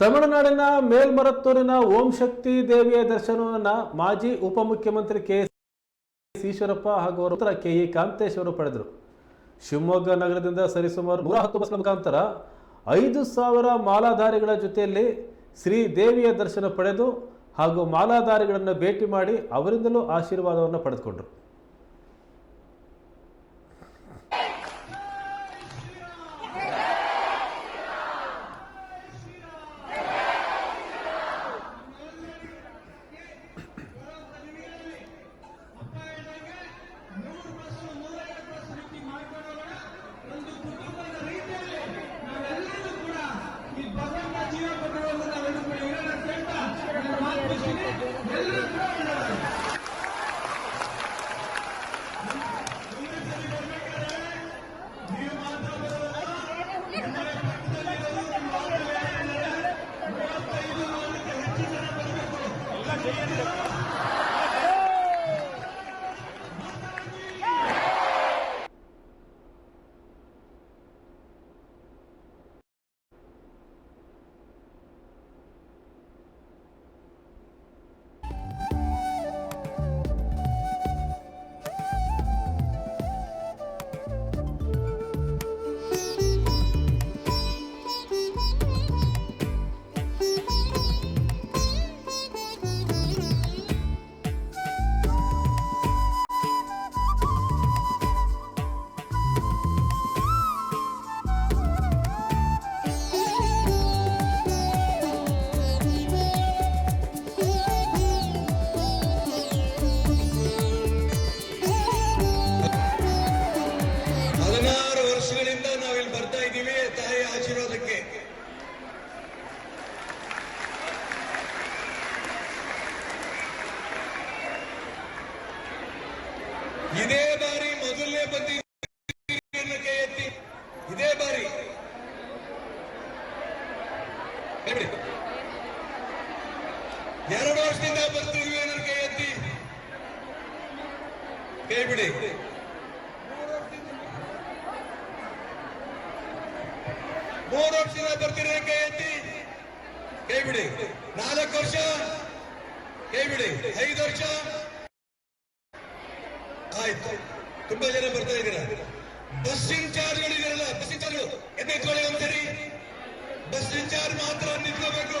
ತಮಿಳುನಾಡಿನ ಮೇಲ್ಮರತ್ತೂರಿನ ಓಂ ಶಕ್ತಿ ದೇವಿಯ ದರ್ಶನವನ್ನು ಮಾಜಿ ಉಪಮುಖ್ಯಮಂತ್ರಿ ಕೆ ಎಸ್ ಈಶ್ವರಪ್ಪ ಹಾಗೂ ಅವರ ಕೆ ಇ ಕಾಂತೇಶ್ ಅವರು ಪಡೆದರು. ಶಿವಮೊಗ್ಗ ನಗರದಿಂದ ಸರಿಸುಮಾರು ನೂರ ಹತ್ತು ಬಸ್ ಮುಖಾಂತರ ಐದು ಸಾವಿರ ಮಾಲಾಧಾರಿಗಳ ಜೊತೆಯಲ್ಲಿ ಶ್ರೀ ದೇವಿಯ ದರ್ಶನ ಪಡೆದು ಹಾಗೂ ಮಾಲಾಧಾರಿಗಳನ್ನು ಭೇಟಿ ಮಾಡಿ ಅವರಿಂದಲೂ ಆಶೀರ್ವಾದವನ್ನು ಪಡೆದುಕೊಂಡರು. ಎರಡು ವರ್ಷದಿಂದ ಬರ್ತಿದ್ವಿ ನನ್ನ ಕೈ ಎತ್ತಿ. ಕೈ ಬಿಡಿ. ಮೂರು ವರ್ಷದಿಂದ ಬರ್ತೀರಿ ಕೈ ಎತ್ತಿ. ಕೈ ಬಿಡಿ. ನಾಲ್ಕು ವರ್ಷ. ಕೈ ಬಿಡಿ. ಐದು ವರ್ಷ. ಆಯ್ತು. ತುಂಬಾ ಜನ ಬರ್ತಾ ಇದ್ದೀರಾ? ಬಸ್ ಇನ್ಚಾರ್ಜ್ಗಳು ಇದಾರಲ್ಲ ಬಸ್ ಇನ್ಚಾರ್ಜ್ ಎದ್ದು ಕೊಳಿ ಅಂತೀರಿ ಬಸ್ ಇನ್ಚಾರ್ಜ್ ಮಾತ್ರ ನಿಂತ್ಕೋಬೇಕು.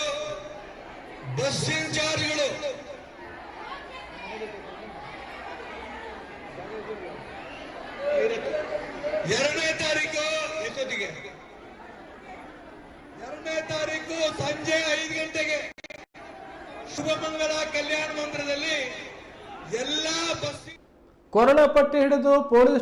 ಬಸ್ ಇನ್ಚಾರ್ಜ್ಗಳು. ಎರಡನೇ ತಾರೀಕು ಎಷ್ಟೊತ್ತಿಗೆ ಎರಡನೇ ತಾರೀಕು ಸಂಜೆ ಐದು ಗಂಟೆಗೆ. ಶುಭಮಂಗಲ ಕಲ್ಯಾಣ ಮಂದಿರದಲ್ಲಿ ಎಲ್ಲಾ ಬಸ್ ಕೊರೋನಾ ಪಟ್ಟಿ ಹಿಡಿದು ಪೊಲೀಸ್